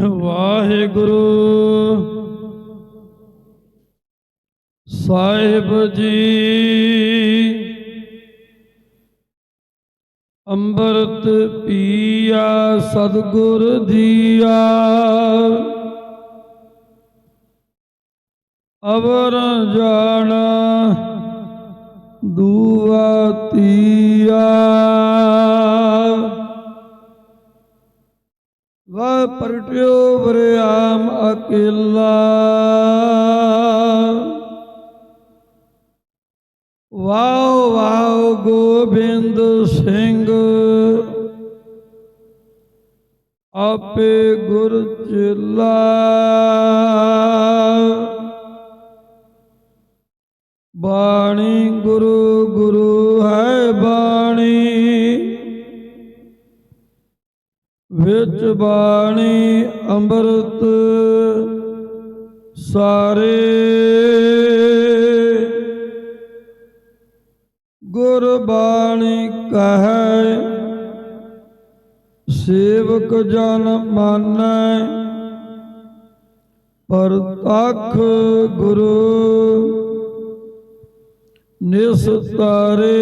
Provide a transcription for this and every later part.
ਵਾਹਿਗੁਰੂ। ਸਾਹਿਬ ਜੀ ਅੰਮ੍ਰਿਤ ਪੀਆ ਸਤਿਗੁਰ ਦੀਆ। ਅਵਰ ਜਾਣਾ ਦੂਆ ਤੀਆ। ਪਰਟਿਓ ਵਰਿਆਮ ਅਕੇਲਾ। ਵਾਓ ਵਾਓ ਗੋਬਿੰਦ ਸਿੰਘ। ਆਪੇ ਗੁਰ ਚੇਲਾ। ਵਿੱਚ ਬਾਣੀ ਅੰਮ੍ਰਿਤ ਸਾਰੇ। ਗੁਰ ਬਾਣੀ ਕਹੈ ਸੇਵਕ ਜਨ ਮਾਨੈ ਪਰਤਖ ਗੁਰੂ ਨਿਸਤਾਰੇ।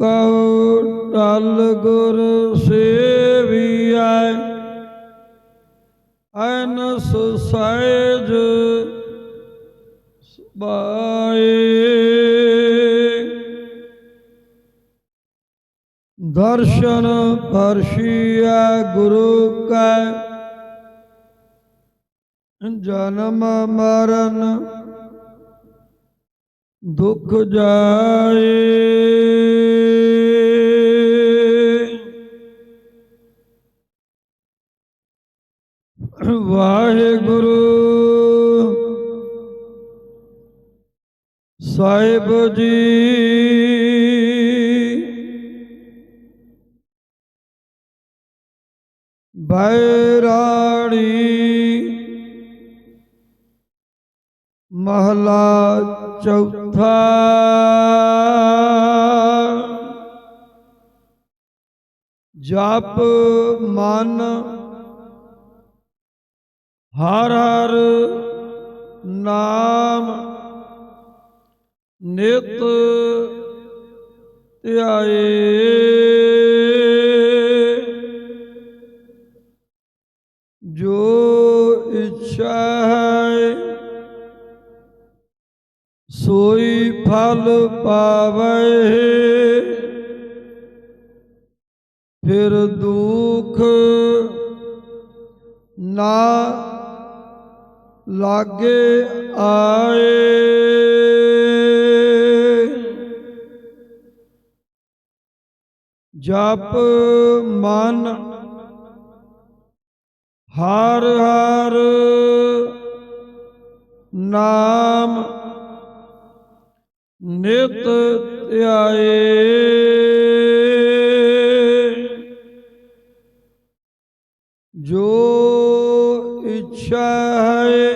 ਸੋ ਕਹੋ ਟਲ ਗੁਰ ਸੇਵੀਐ ਅਨਸ ਸਹਿਜ ਬਾਏ ਦਰਸ਼ਨ ਪਰਸ਼ੀਐ ਗੁਰੂ ਕੈ ਜਨਮ ਮਰਨ ਦੁਖ ਜਾਏ। ਵਾਹਿਗੁਰੂ ਸਾਹਿਬ ਜੀ ਬੈਰਾੜੀ ਮਹਲਾ ਚੌਥਾ। ਜਪ ਮਨ ਹਰ ਹਰ ਨਾਮ ਨਿਤ ਧਿਆਏ। ਫਲ ਪਾਵੇ ਫਿਰ ਦੁਖ ਨਾ ਲਾਗੇ ਆਏ। ਜਪ ਮਨ ਹਰ ਹਰ ਨਾਮ ਨਿਤ ਧਿਆਏ ਜੋ ਇੱਛਾ ਹੈ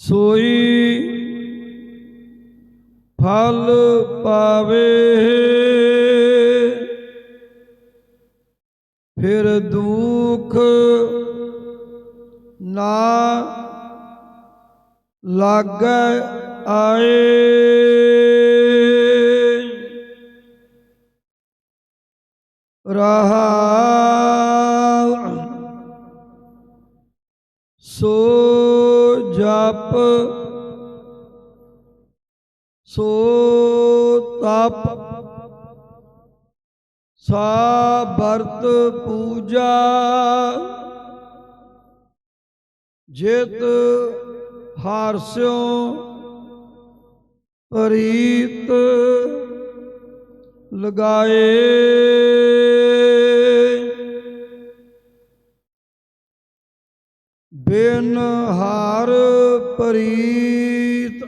ਸੋਈ ਫਲ ਪਾਵੇ ਫਿਰ ਦੁਖ ਨਾ ਲਾਗੈ ਆਏ। ਰਹਾ ਸੋ ਜਪ ਸੋ ਤਪ ਸਾ ਵਰਤ ਪੂਜਾ ਜਿਤ ਹਾਰਸਿਓ ਪ੍ਰੀਤ ਲਗਾਏ। ਬਿਨ ਹਾਰ ਪ੍ਰੀਤ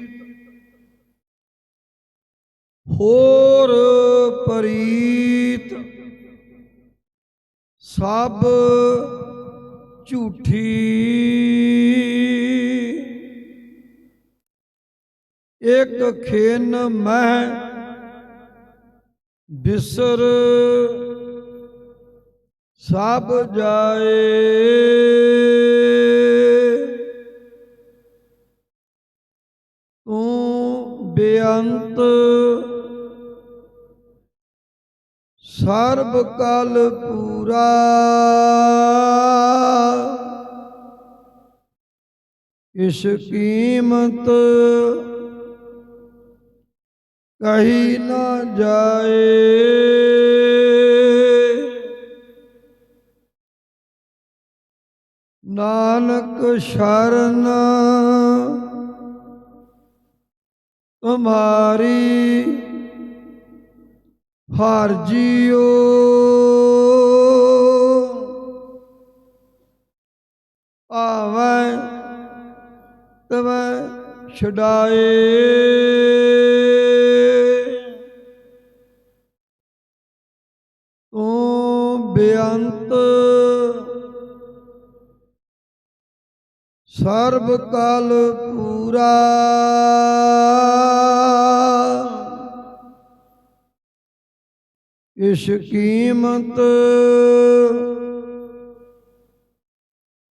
ਹੋਰ ਪ੍ਰੀਤ ਸਭ ਝੂਠੀ। ਇੱਕ ਖੇਨ ਮਹਿ ਬਿਸਰ ਸਭ ਜਾਏ। ਤੂੰ ਬੇਅੰਤ ਸਰਬ ਕਲ ਪੂਰਾ। ਇਸ ਕੀਮਤ ਕਹੀ ਨਾ ਜਾਏ। ਨਾਨਕ ਸ਼ਰਨ ਤੁਮਾਰੀ ਹਰ ਜੀਓ। ਆਵੈ ਤਵੈ ਛਡਾਏ। ਸਰਬ ਕਲ ਪੂਰਾ। ਇਸ ਕੀਮਤ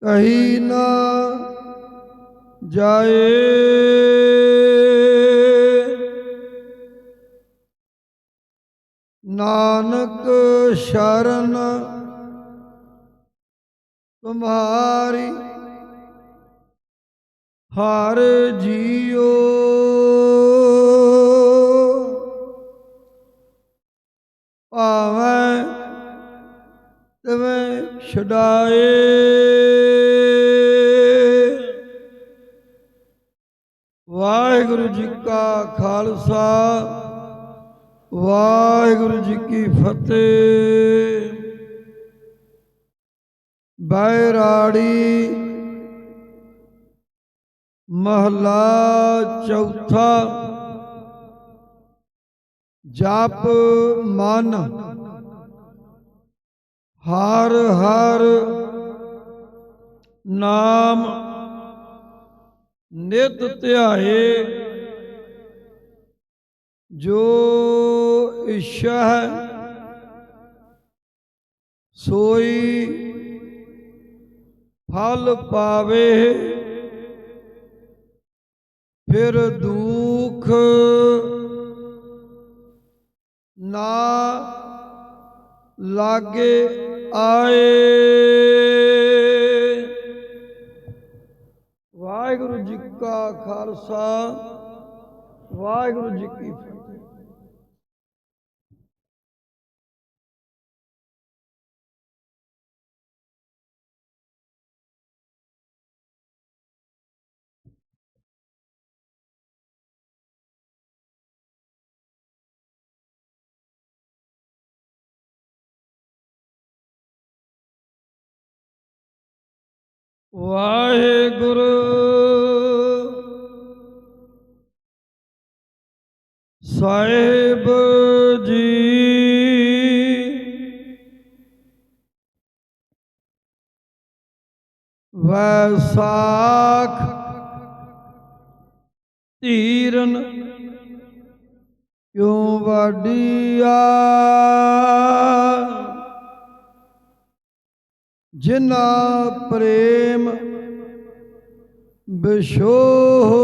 ਕਹੀ ਨਾ ਜਾਏ। ਨਾਨਕ ਸ਼ਰਨ ਤੁਮਾਰੀ ਹਰ ਜੀਓ। ਭਾਵੇਂ ਤਵੇਂ ਛਡਾਏ। ਵਾਹਿਗੁਰੂ ਜੀ ਕਾ ਖਾਲਸਾ ਵਾਹਿਗੁਰੂ ਜੀ ਕੀ ਫਤਿਹ। ਬੈਰਾੜੀ ਮਹਲਾ ਚੌਥਾ। ਜਪ ਮਨ, ਹਰ ਹਰ ਨਾਮ ਨਿਤ ਧਿਆਏ। ਜੋ ਇੱਛਾ ਹੈ, ਸੋਈ ਫਲ ਪਾਵੇ। ਫਿਰ ਦੁਖ ਨਾ ਲਾਗੇ ਆਏ। ਵਾਹਿਗੁਰੂ ਜੀ ਕਾ ਖਾਲਸਾ ਵਾਹਿਗੁਰੂ ਜੀ ਕੀ ਫਤਿਹ। ਵਾਹਿਗੁਰੂ। ਸਾਹਿਬ ਜੀ। ਵੈਸਾਖ ਧੀਰਨ ਕਿਉਂ ਵਾਡੀਆ ਜਿਨਾ ਪ੍ਰੇਮ ਬਿਸ਼ੋਹ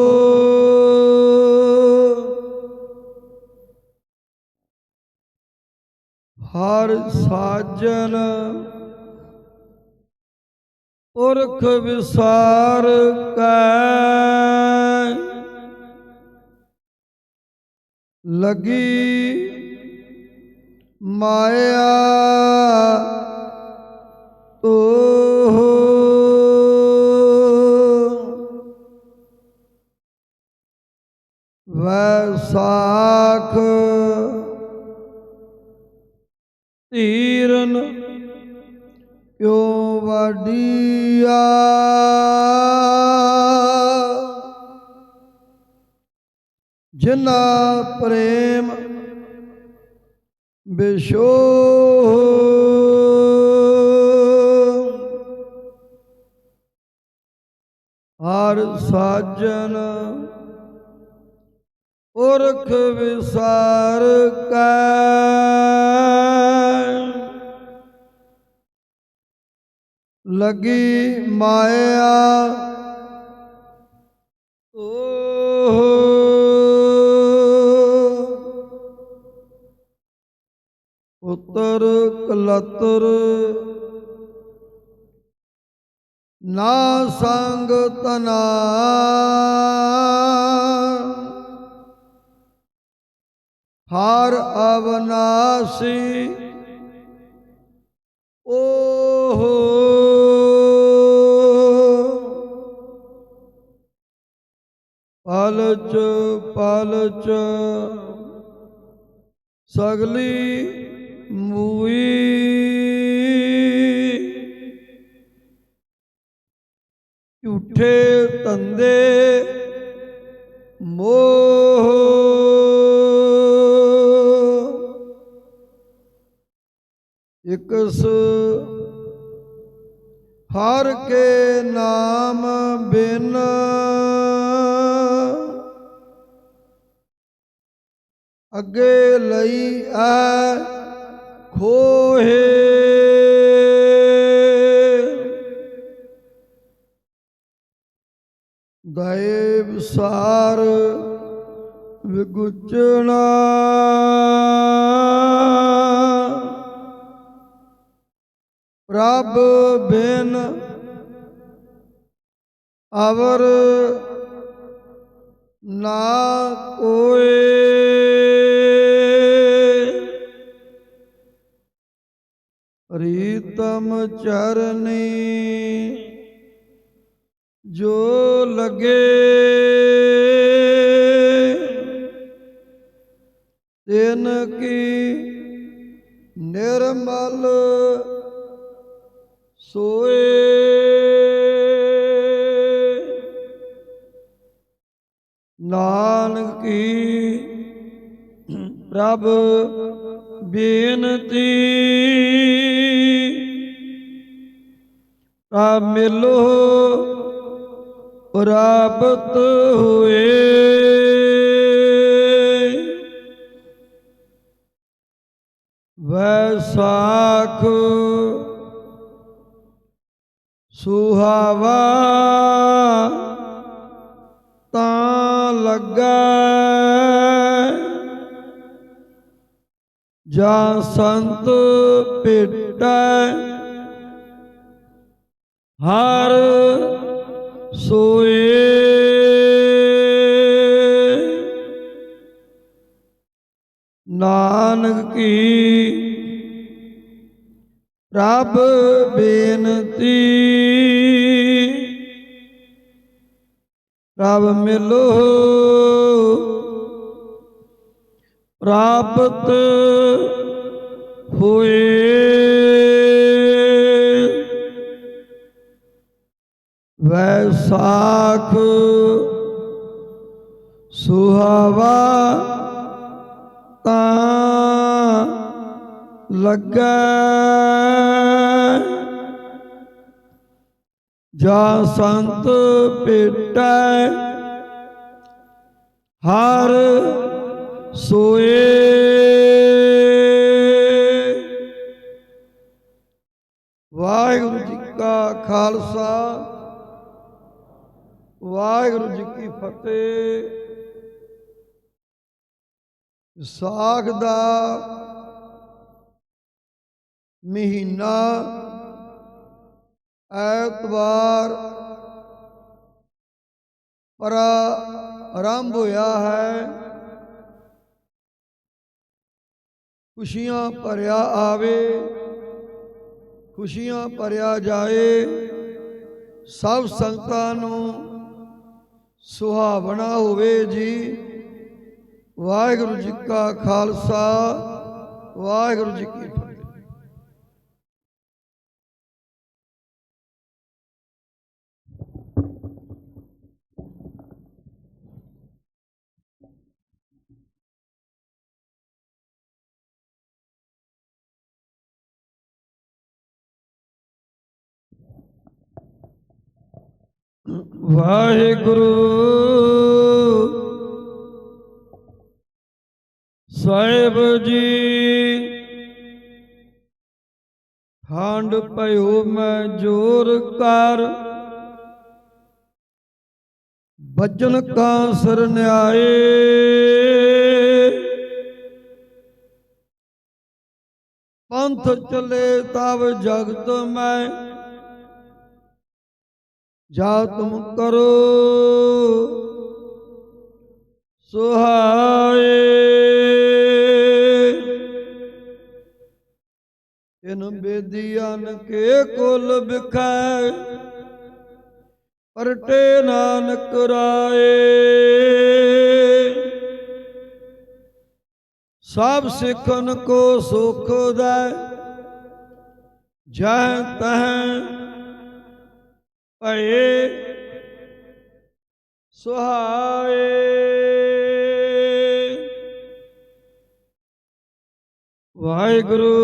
ਹਰ ਸਾਜਨ ਪੁਰਖ ਵਿਸਾਰ ਕੈ। ਲਗੀ ਮਾਇਆ ਵੈਸਾਖ। ਧੀਰਨ ਕਿਉ ਵਾਡੀਆ ਜਿਨਾ ਪ੍ਰੇਮ ਬਿਸ਼ੋ ਹਰ ਸਾਜਨ ਪੁਰਖ ਵਿਸਾਰ ਕੈ। ਲਗੀ ਮਾਇਆ ਓਹ ਉਤਰ ਕਲਤਰ ਨਾ ਸੰਗ ਤਨਾ। ਹਰ ਅਵਨਾਸੀ ਓਹੋ। ਪਲਚ ਪਲਚ ਸਗਲੀ ਝੂਠੇ ਧੰਦੇ ਮੋਹ। ਇਕਸ ਹਰ ਕੇ ਨਾਮ ਬਿਨ। ਅੱਗੇ ਲਈ ਐ ਦਇਵ ਸਾਰ ਵਿਗੁਚਣਾ ਪ੍ਰਭ ਬਿਨ ਅਵਰ ਨਾ ਕੋਏ। ਰੀਤਮ ਚਰਨੀ ਜੋ ਲਗੇ। ਤਿਨ ਕੀ ਨਿਰਮਲ ਸੋਏ। ਨਾਨਕ ਕੀ ਪ੍ਰਭ ਬੇਨਤੀ। ਆ ਮਿਲੋ ਪ੍ਰਾਪਤ ਹੋਏ। ਵੈਸਾਖ ਸੁਹਾਵਾ ਤਾਂ ਲੱਗਾ। ਜਾਂ ਸੰਤ ਭੇਟੈ ਹਰ ਸੋਏ। ਨਾਨਕ ਕੀ ਪ੍ਰਭ ਬੇਨਤੀ। ਪ੍ਰਭ ਮਿਲੋ ਪ੍ਰਾਪਤ ਹੋਏ। ਵੈਸਾਖ ਸੁਹਾਵਾ ਤਾਂ ਲੱਗਾ। ਜਾ ਸੰਤ ਭੇਟੈ ਹਰ ਸੋਏ। ਵਾਹਿਗੁਰੂ ਜੀ ਕਾ ਖਾਲਸਾ। ਵਾਹਿਗੁਰੂ ਜੀ ਕੀ ਫਤਿਹ। ਵਿਸਾਖ ਦਾ ਮਹੀਨਾ ਐਤਵਾਰ ਪਰ ਆਰੰਭ ਹੋਇਆ ਹੈ। ਖੁਸ਼ੀਆਂ ਭਰਿਆ ਆਵੇ, ਖੁਸ਼ੀਆਂ ਭਰਿਆ ਜਾਏ। ਸਭ ਸੰਗਤਾਂ ਨੂੰ ਸੁਹਾਵਣਾ ਹੋਵੇ ਜੀ। ਵਾਹਿਗੁਰੂ ਜੀ ਕਾ ਖਾਲਸਾ ਵਾਹਿਗੁਰੂ ਜੀ ਕੀ ਫਤਿਹ ਵਾਹਿਗੁਰੂ। ਸਾਹਿਬ ਜੀ ਠੰਡ ਪਇਓ ਮੈਂ ਜੋਰ ਕਰ। ਬਚਨ ਕਾ ਸਰਨਿਆਏ ਪੰਥ ਚਲੇ ਤਬ ਜਗਤ ਮੈਂ। ਜਾ ਤੁਮ ਕਰੋ ਸੁਹਾਏ। ਇਨ ਬੇਦੀਆਂ ਕੇ ਕੁਲ ਬਿਖੈ ਪਰਟੇ ਨਾਨਕ ਰਾਏ। ਸਭ ਸਿੱਖਨ ਕੋ ਸੁਖ ਦੈ ਜਹ ਤਹ ਭਏ ਸੁਹਾਏ। ਵਾਹਿਗੁਰੂ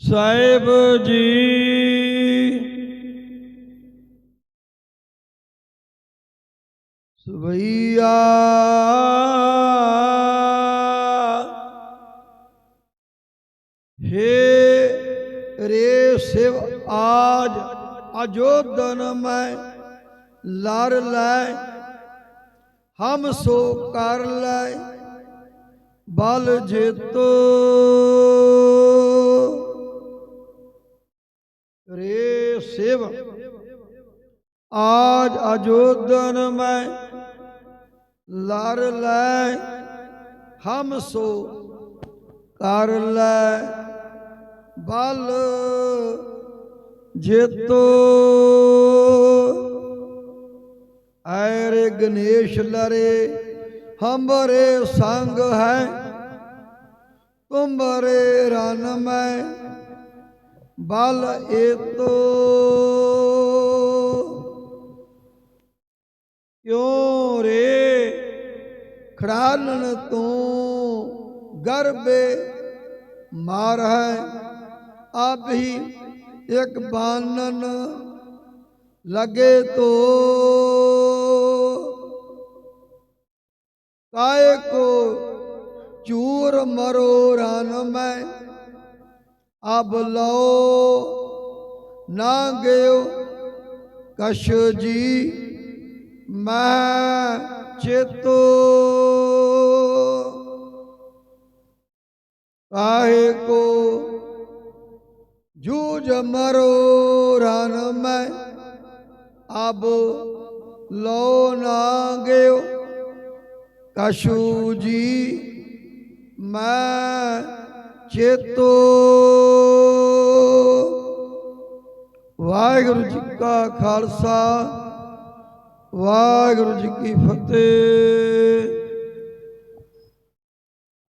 ਸਾਹਿਬ ਜੀ। ਸਵਈਆ ਹੇ ਆਜ ਅਜੋਦਨ ਮੈਂ ਲੜ ਲੈ, ਹਮ ਸੋ ਕਰ ਲੈ, ਬਲ ਜੇਤੋ। ਰੇ ਸਿਵ, ਆਜ ਅਜੋਦਨ ਮੈਂ ਲੜ ਲੈ, ਹਮ ਸੋ ਕਰ ਲੈ, ਬਲ ਜੇਤੋ ਐਰੇ ਗਣੇਸ਼ ਲਰੇ, ਹੰਬਰੇ ਸੰਗ ਹੈ ਤੁਮਰੇ ਰਨ ਮੈਂ, ਬਲ ਏਤੋ। ਕਿਉ ਰੇ ਖੜਾਲਣ ਤੂੰ ਗਰਬੇ ਮਾਰ ਹੈ, ਆਪ ਹੀ ਇੱਕ ਬਾਨਨ ਲਗੇ ਤੋ। ਕਾਏ ਕੋ ਚੂਰ ਮਰੋ ਰਨ ਮੈਂ, ਅਬ ਲਓ ਨਾ ਗਿਓ ਕਸ਼ ਜੀ ਮੈਂ ਚੇਤੋ। ਕਾਹੇ ਮਰੋ ਰਨ ਮੈਂ। ਅਬ ਲੋ ਨਾ ਗਿਓ। ਕਸ਼ੂ ਜੀ ਮੈਂ ਚੇਤੋ। ਵਾਹਿਗੁਰੂ ਜੀ ਕਾ ਖਾਲਸਾ, ਵਾਹਿਗੁਰੂ ਜੀ ਕੀ ਫਤਿਹ।